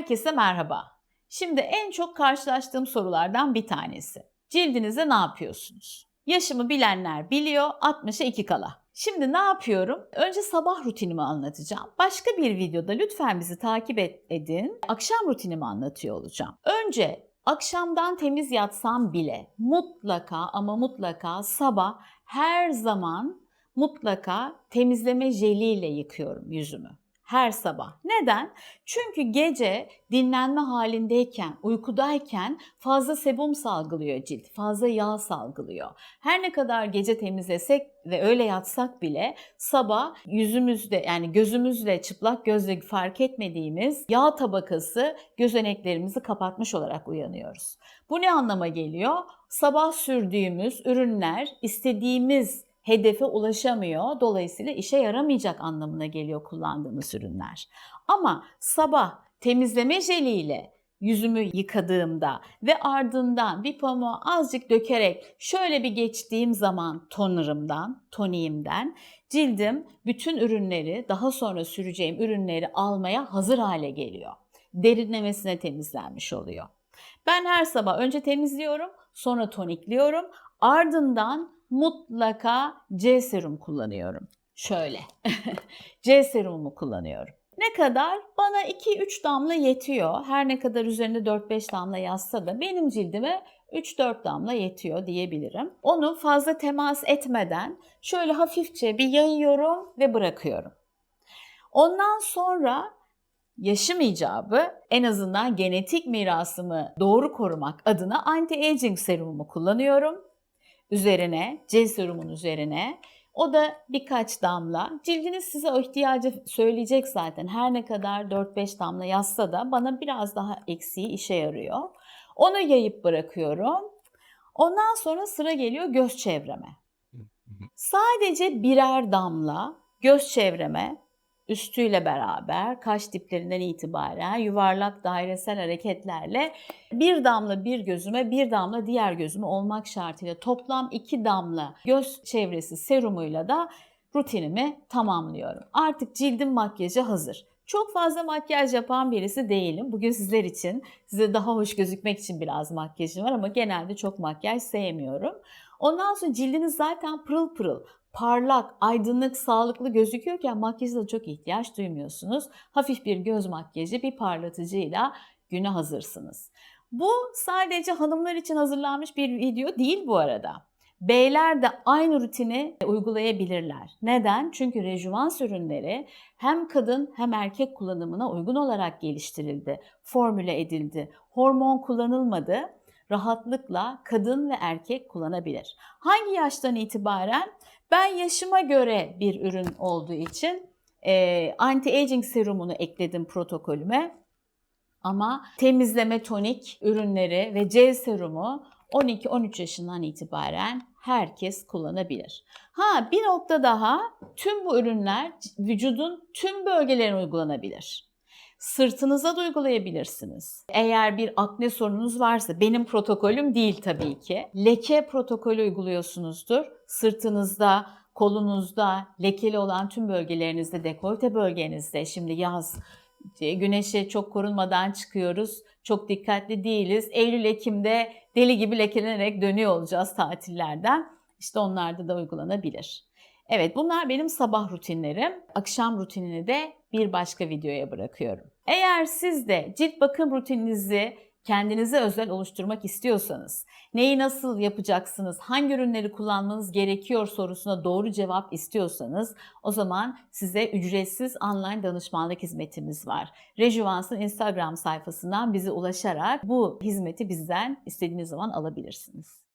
Herkese merhaba. Şimdi en çok karşılaştığım sorulardan bir tanesi. Cildinize ne yapıyorsunuz? Yaşımı bilenler biliyor 60'a 2 kala. Şimdi ne yapıyorum? Önce sabah rutinimi anlatacağım. Başka bir videoda lütfen bizi takip edin. Akşam rutinimi anlatıyor olacağım. Önce akşamdan temiz yatsam bile mutlaka ama mutlaka sabah her zaman mutlaka temizleme jeliyle yıkıyorum yüzümü. Her sabah. Neden? Çünkü gece dinlenme halindeyken, uykudayken fazla sebum salgılıyor cilt, fazla yağ salgılıyor. Her ne kadar gece temizlesek ve öyle yatsak bile sabah yüzümüzde yani gözümüzle çıplak gözle fark etmediğimiz yağ tabakası gözeneklerimizi kapatmış olarak uyanıyoruz. Bu ne anlama geliyor? Sabah sürdüğümüz ürünler istediğimiz hedefe ulaşamıyor. Dolayısıyla işe yaramayacak anlamına geliyor kullandığımız ürünler. Ama sabah temizleme jeliyle yüzümü yıkadığımda ve ardından bir pamuğu azıcık dökerek şöyle bir geçtiğim zaman tonerımdan, toniğimden cildim bütün ürünleri, daha sonra süreceğim ürünleri almaya hazır hale geliyor. Derinlemesine temizlenmiş oluyor. Ben her sabah önce temizliyorum, sonra tonikliyorum. Ardından mutlaka C serum kullanıyorum. Şöyle. C serumumu kullanıyorum. Ne kadar? Bana 2-3 damla yetiyor. Her ne kadar üzerinde 4-5 damla yazsa da benim cildime 3-4 damla yetiyor diyebilirim. Onu fazla temas etmeden şöyle hafifçe bir yayıyorum ve bırakıyorum. Ondan sonra yaşım icabı en azından genetik mirasımı doğru korumak adına anti-aging serumumu kullanıyorum. Üzerine, C serumun üzerine o da birkaç damla. Cildiniz size o ihtiyacı söyleyecek zaten. Her ne kadar 4-5 damla yazsa da bana biraz daha eksiği işe yarıyor. Onu yayıp bırakıyorum. Ondan sonra sıra geliyor göz çevreme. Sadece birer damla göz çevreme üstüyle beraber kaş diplerinden itibaren yuvarlak dairesel hareketlerle bir damla bir gözüme bir damla diğer gözüme olmak şartıyla toplam iki damla göz çevresi serumuyla da rutinimi tamamlıyorum. Artık cildim makyajı hazır. Çok fazla makyaj yapan birisi değilim. Bugün sizler için, size daha hoş gözükmek için biraz makyajım var ama genelde çok makyaj sevmiyorum. Ondan sonra cildiniz zaten pırıl pırıl, parlak, aydınlık, sağlıklı gözüküyorken makyaja da çok ihtiyaç duymuyorsunuz. Hafif bir göz makyajı, bir parlatıcıyla güne hazırsınız. Bu sadece hanımlar için hazırlanmış bir video değil bu arada. Beyler de aynı rutini uygulayabilirler. Neden? Çünkü rejuvans ürünleri hem kadın hem erkek kullanımına uygun olarak geliştirildi, formüle edildi. Hormon kullanılmadı. Rahatlıkla kadın ve erkek kullanabilir. Hangi yaştan itibaren? Ben yaşıma göre bir ürün olduğu için e, anti-aging serumunu ekledim protokolüme. Ama temizleme tonik ürünleri ve C serumu 12-13 yaşından itibaren herkes kullanabilir. Ha bir nokta daha tüm bu ürünler vücudun tüm bölgelerine uygulanabilir. Sırtınıza da uygulayabilirsiniz. Eğer bir akne sorununuz varsa benim protokolüm değil tabii ki. Leke protokolü uyguluyorsunuzdur. Sırtınızda, kolunuzda, lekeli olan tüm bölgelerinizde, dekolte bölgenizde şimdi yaz güneşe çok korunmadan çıkıyoruz. Çok dikkatli değiliz. Eylül-Ekim'de deli gibi lekelenerek dönüyor olacağız tatillerden. İşte onlarda da uygulanabilir. Evet bunlar benim sabah rutinlerim. Akşam rutinini de bir başka videoya bırakıyorum. Eğer siz de cilt bakım rutininizi kendinize özel oluşturmak istiyorsanız, neyi nasıl yapacaksınız, hangi ürünleri kullanmanız gerekiyor sorusuna doğru cevap istiyorsanız o zaman size ücretsiz online danışmanlık hizmetimiz var. Rejuvans'ın Instagram sayfasından bize ulaşarak bu hizmeti bizden istediğiniz zaman alabilirsiniz.